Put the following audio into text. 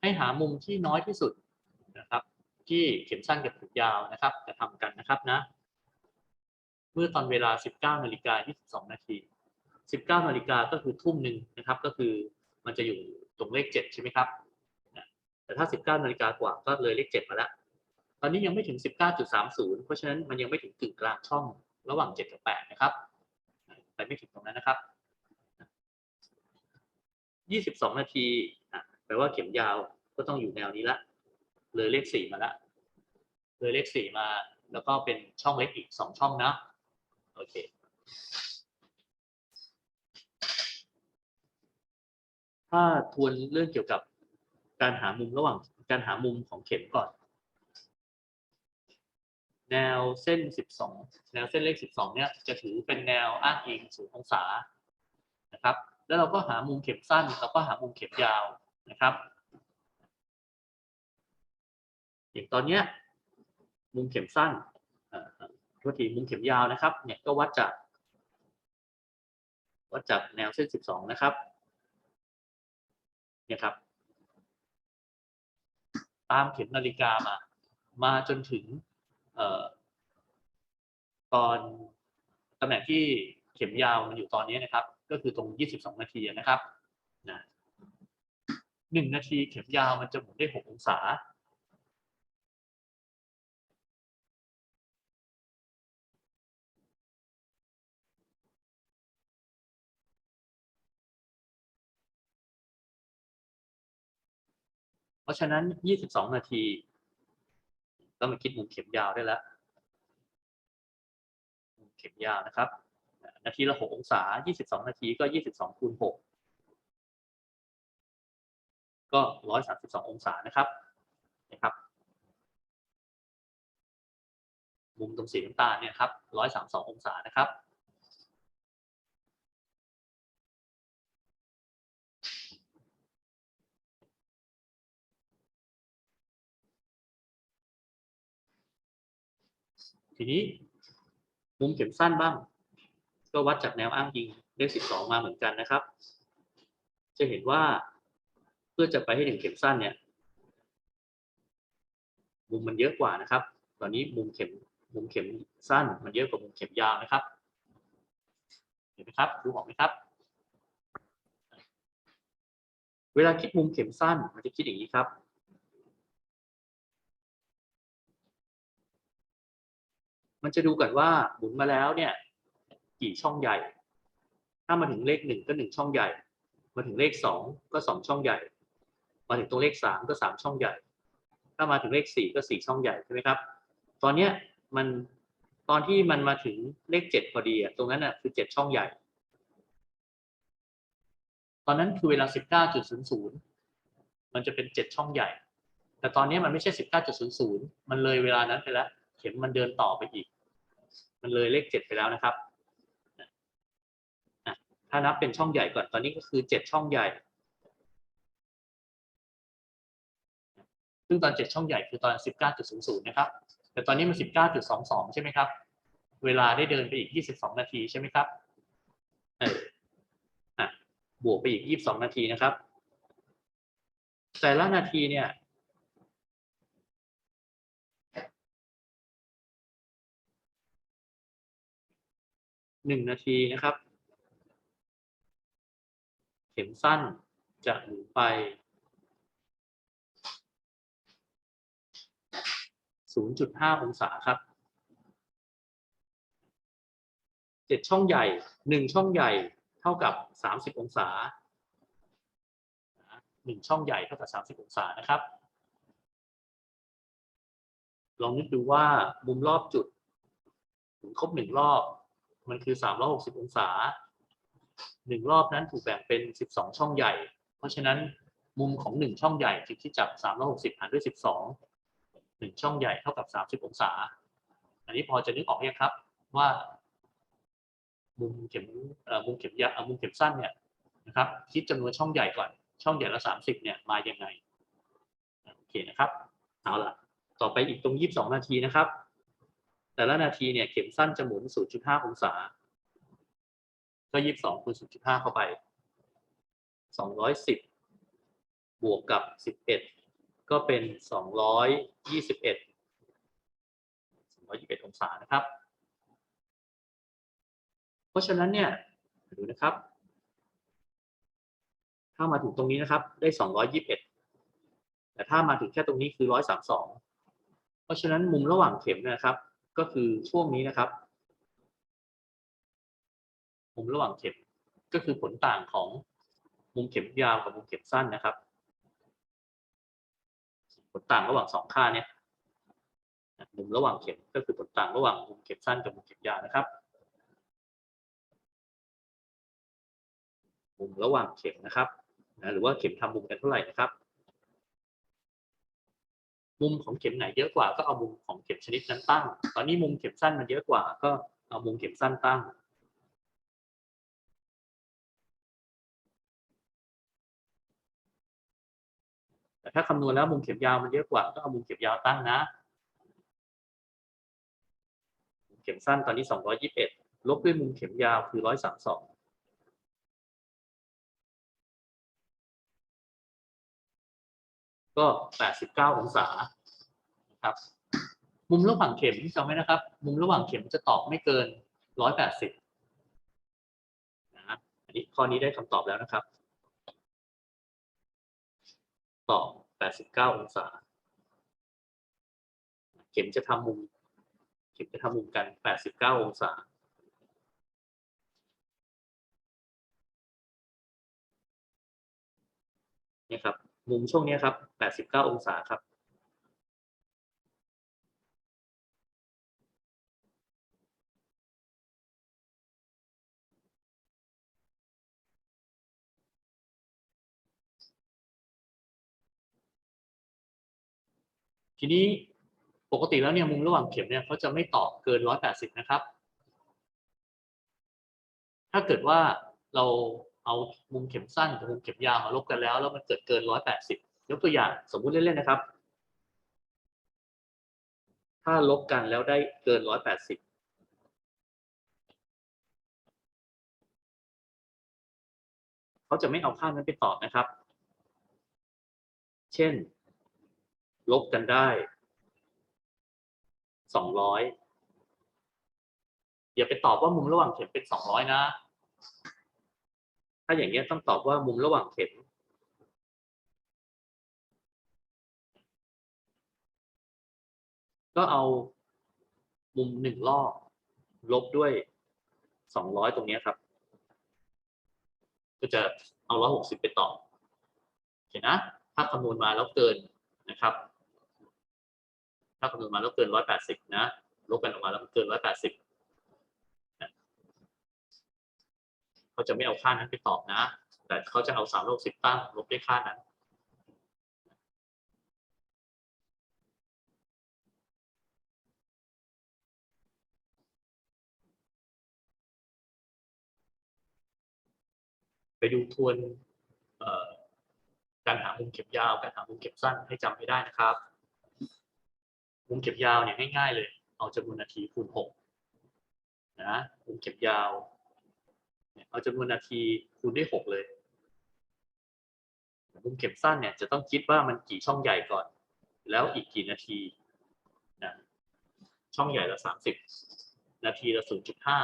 ให้หามุมที่น้อยที่สุดนะครับ ที่เข็มสั้นกับเข็มยาวนะครับ จะทำกันนะครับนะ เมื่อตอนเวลา 19นาฬิกา22นาที19นาฬิกาก็คือทุ่มหนึ่งนะครับ ก็คือมันจะอยู่ตรงเลข 7 ใช่ไหมครับ แต่ถ้า 19นาฬิกากว่าก็เลยเลข 7 มาแล้ว ตอนนี้ยังไม่ถึง 19.30 เพราะฉะนั้นมันยังไม่ถึงกึ่งกลางช่องระหว่าง 7 กับ 8 นะครับ ไปไม่ถึงตรงนั้นนะครับ 22 นาที แปลว่าเข็มยาวก็ต้องอยู่แนวนี้ละ เลยเลข4มาละเลยเลข4มา แล้วก็เป็นช่องเล็กอีก2ช่องนะโอเคถ้าทวนเรื่องเกี่ยวกับการหามุมระหว่างการหามุมของเข็มก่อน แนวเส้น 12 แนวเส้นเลข 12 เนี่ยจะถือเป็นแนวอ้างอิง0องศานะครับ แล้วเราก็หามุมเข็มสั้นแล้วก็หามุมเข็มยาว นะครับอย่างตอนเนี้ยมุมเข็มสั้นเอ่อโทษทีมุมเข็มยาวนะครับ เนี่ยก็วัดจาก วัดจากแนวเส้น 12 นะครับ เนี่ยครับ ตามเข็มนาฬิกามา มาจนถึงออตอนตำแหน่งที่เข็มยาวมันอยู่ตอนนี้นะครับ ก็คือตรง 22 นาทีนะครับนะ หนึ่งนาทีเข็มยาวมันจะหมุนได้6องศา เพราะฉะนั้น 22 นาทีก็มาคิดมุมเข็มยาวได้แล้วมุมเข็มยาวนะครับ นาทีละ 6 องศา 22 นาทีก็ 22คูณ6 ก็132ององศานะครับนะครับ มุมตรงสีน้ำตาลเนี่ยครับ132ององศานะครับทีนี้มุมเข็มสั้นบ้าง ก็วัดจากแนวอ้างอิงเลข12มาเหมือนกันนะครับ จะเห็นว่า พื่อจะไปให้ถึงเข็มสั้นเนี่ย มุมมันเยอะกว่านะครับ ตอนนี้มุมเข็มมุมเข็มสั้น มันเยอะกว่ามุมเข็มยาวนะครับ เห็นไหมครับดูออกไหมครับ เวลาคิดมุมเข็มสั้นมันจะคิดอย่างนี้ครับมันจะดูก่อนว่าหมุนมาแล้วเนี่ย กี่ช่องใหญ่ ถ้ามาถึงเลขหนึ่งก็หนึ่งช่องใหญ่ มาถึงเลขสองก็สองช่องใหญ่ มาถึงตรงเลขสามก็สามช่องใหญ่ ถ้ามาถึงเลขสี่ก็สี่ช่องใหญ่ใช่ไหมครับ ตอนเนี้ยมันตอนที่มันมาถึงเลขเจ็ดพอดีอะตรงนั้นอะคือเจ็ดช่องใหญ่ ตอนนั้นคือเวลาสิบเก้าจุดศูนย์ศูนย์มันจะเป็นเจ็ดช่องใหญ่ แต่ตอนนี้มันไม่ใช่สิบเก้าจุดศูนย์ศูนย์มันเลยเวลานั้นไปแล้ว เข็มมันเดินต่อไปอีก มันเลยเลขเจ็ดไปแล้วนะครับถ้านับเป็นช่องใหญ่ก่อนตอนนี้ก็คือเจ็ดช่องใหญ่ ซึ่งตอนเจ็ดช่องใหญ่คือตอนสิบเก้าจุดศูนย์ศูนย์นะครับ แต่ตอนนี้มันสิบเก้าจุดสองสองใช่ไหมครับ เวลาได้เดินไปอีกยี่สิบสองนาทีใช่ไหมครับเอออะบวกไปอีกยี่สิบสองนาทีนะครับ แต่ละนาทีเนี่ยหนึ่งนาทีนะครับ เข็มสั้นจะหมุนไป 0.5 องศาครับเจ็ดช่องใหญ่หนึ่งช่องใหญ่เท่ากับ 30 องศาหนึ่งช่องใหญ่เท่ากับ 30 องศานะครับ ลองนึกดูว่ามุมรอบจุดหมุนครบหนึ่งรอบ มันคือ 360 องศาหนึ่งรอบนั้นถูกแบ่งเป็น 12 ช่องใหญ่ เพราะฉะนั้นมุมของหนึ่งช่องใหญ่จึงที่จับ 360 หารด้วย 12 หนึ่งช่องใหญ่เท่ากับ30องศา อันนี้พอจะนึกออกยังครับว่า มุมเข็มมุมเข็มยาวมุมเข็มสั้นเนี่ยนะครับ คิดจำนวนช่องใหญ่ก่อน ช่องใหญ่ละ30เนี่ยมายังไงโอเคนะครับเอาล่ะ ต่อไปอีกตรง22นาทีนะครับ แต่ละนาทีเนี่ยเข็มสั้นจะหมุน0.5องศา ก็22คูณ0.5เข้าไป210บวกกับสิบเอ็ดก็เป็นสองร้อยสิบเอ็ดสองร้อย ยี่สิบเอ็ดองศานะครับ เพราะฉะนั้นเนี่ยดูนะครับ ถ้ามาถึงตรงนี้นะครับ ได้สองร้อยยี่สิบเอ็ดแต่ถ้ามาถึงแค่ตรงนี้คือร้อยสามสองเพราะฉะนั้นมุมระหว่างเข็มนะครับ ก็คือช่วงนี้นะครับ มุมระหว่างเข็มก็คือผลต่างของมุมเข็มยาวกับมุมเข็มสั้นนะครับ ผลต่างระหว่างสองค่าเนี่ยมุมระหว่างเข็มก็คือผลต่างระหว่างมุมเข็มสั้นกับมุมเข็มยาวนะครับ มุมระหว่างเข็มนะครับนะหรือว่าเข็มทำมุมกันเท่าไหร่นะครับ มุมของเข็มไหนเยอะกว่าก็เอามุมของเข็มชนิดนั้นตั้ง ตอนนี้มุมเข็มสั้นมันเยอะกว่าก็เอามุมเข็มสั้นตั้ง แต่ถ้าคำนวณแล้วมุมเข็มยาวมันเยอะกว่าก็เอามุมเข็มยาวตั้งนะ มุมเข็มสั้นตอนนี้ 221 ลบด้วยมุมเข็มยาวคือ 132ก็ 89 องศาครับ มุมระหว่างเข็มจำไว้นะครับ มุมระหว่างเข็มจะตอบไม่เกิน 180นะอันนี้ข้อนี้ได้คำตอบแล้วนะครับ ตอ89 องศา เข็มจะทำมุม เข็มจะทำมุมกัน 89 องศาเนี่ยครับ มุมช่วงนี้ครับ 89 องศาครับ ทีนี้ปกติแล้วเนี่ยมุมระหว่างเข็มเนี่ยเขาจะไม่ตอบเกิน 180 นะครับ ถ้าเกิดว่าเราเอามุมเข็มสั้นกับมุมเข็มยาวมาลบกันแล้ว แล้วมันเกิดเกิน 180 ยกตัวอย่างสมมุติเล่นๆนะครับ ถ้าลบกันแล้วได้เกิน 180เขาจะไม่เอาค่านั้นไปตอบนะครับ เช่น ลบกันได้สองร้อยอย่าไปตอบว่ามุมระหว่างเข็มเป็นสองร้อยนะ ถ้าอย่างเงี้ยต้องตอบว่ามุมระหว่างเข็มก็เอามุมหนึ่งรอบลบด้วยสองร้อยตรงเนี้ยครับ ก็จะเอาร้อยหกสิบไปตอบโอเคนะ ถ้าคำนวณมาแล้วเกินนะครับ ถ้าคำนวณมาแล้วเกินร้อยแปดสิบนะลบกันออกมาแล้วมันเกินร้อยแปดสิบเขาจะไม่เอาค่านั้นไปตอบนะ แต่เขาจะเอาสามร้อยสิบตั้งลบด้วยค่านั้นไปดูทวนการหามุมเข็มยาว การหามุมเข็มสั้นให้จำให้ได้นะครับ มุมเข็บยาวเนี่ยง่ายๆเลย เอาจำนวนนาทีคูณหกนะมุมเข็บยาวเนี่ยเอาจำนวนนาทีคูณด้วยหกเลยมุมเข็มสั้นเนี่ยจะต้องคิดว่ามันกี่ช่องใหญ่ก่อน แล้วอีกกี่นาทีนะช่องใหญ่ละสามสิบนาทีละศูนย์จุดห้า